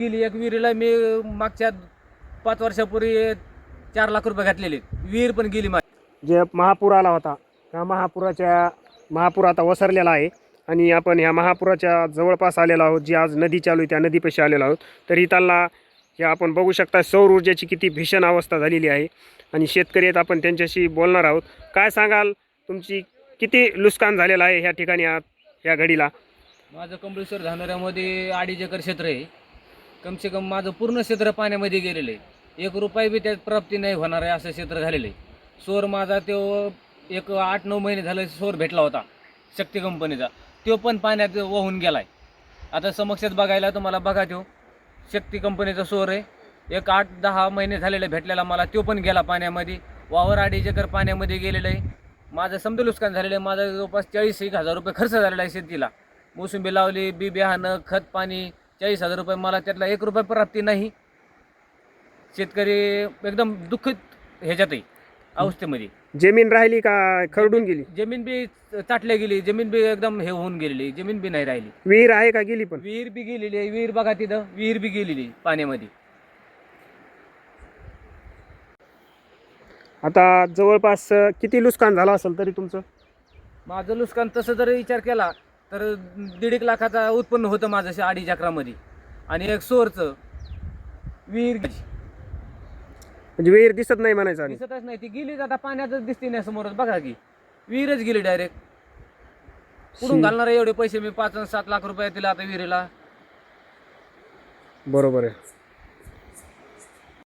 गेली एक विहिरीला मी मागच्या पाच वर्षापूर्वी चार लाख रुपये घातलेले. विहीर पण गेली माझी. जे महापूर आला होता त्या महापुराच्या महापूर आता वसरलेला आहे. आणि आपण ह्या महापुराच्या जवळपास आलेलो आहोत जी आज नदी चालू आहे त्या नदीपाशी आलेलो आहोत. तर इथला हे आपण बघू शकता सौर ऊर्जेची किती भीषण अवस्था झालेली आहे. आणि शेतकरी आहेत आपण त्यांच्याशी बोलणार आहोत. काय सांगाल तुमची किती नुकसान झालेलं आहे ह्या ठिकाणी ह्या घडीला? माझं कंबळेश्वर धानोऱ्यामध्ये अडीच एकर क्षेत्र आहे. कमसे कम माझं पूर्ण क्षेत्र पाण्यामध्ये गेलेलं आहे. एक रुपये बी त्यात प्राप्ती नाही होणार आहे असं क्षेत्र झालेलं आहे. सोर माझा तो एक आठ नऊ महिने झालं सोर भेटला होता शक्ती कंपनीचा. तो पण पाण्यात वाहून आहे आता समक्षात बघायला तुम्हाला बघा तो. शक्ती कंपनीचा सोर आहे. एक आठ दहा महिने झालेले भेटलेला मला तो पण गेला पाण्यामध्ये. वावर अडीच एकर पाण्यामध्ये गेलेलं आहे. माझं समजा नुकसान झालेलं आहे. माझा जवळपास चाळीस एक हजार रुपये खर्च झालेला आहे शेतीला. मोसंबी लावली बी बियाणं खत पाणी चाळीस हजार रुपये मला त्यातला एक रुपये प्राप्ती नाही. शेतकरी एकदम दुःखित ह्याच्यात आहे अवस्थेमध्ये. जमीन राहिली का खरडून गेली? जमीन बी चाटल्या गेली जमीन बी एकदम हे होऊन गेलेली जमीन बी नाही राहिली. विहीर आहे का गेली पण? विहीर बी गेलेली आहे विहीर बघा तिथं विहीर बी गेलेली पाण्यामध्ये. आता जवळपास किती नुकसान झालं असेल तरी तुमचं? माझं नुकसान तसं जर विचार केला तर दीड एक लाखाचा उत्पन्न होतं माझं अडीच अकरामध्ये. आणि एक सोरचं विहीर. म्हणजे विहीर दिसत नाही म्हणायचं आणि. दिसतच नाही. ती गेली आता पाण्यातच दिसते नाही समोरच. बघा की विहीरच गेली डायरेक्ट कुठून. घालणार एवढे पैसे मी? पाच आणि सात लाख रुपये दिला आता विहिरीला. बरोबर आहे.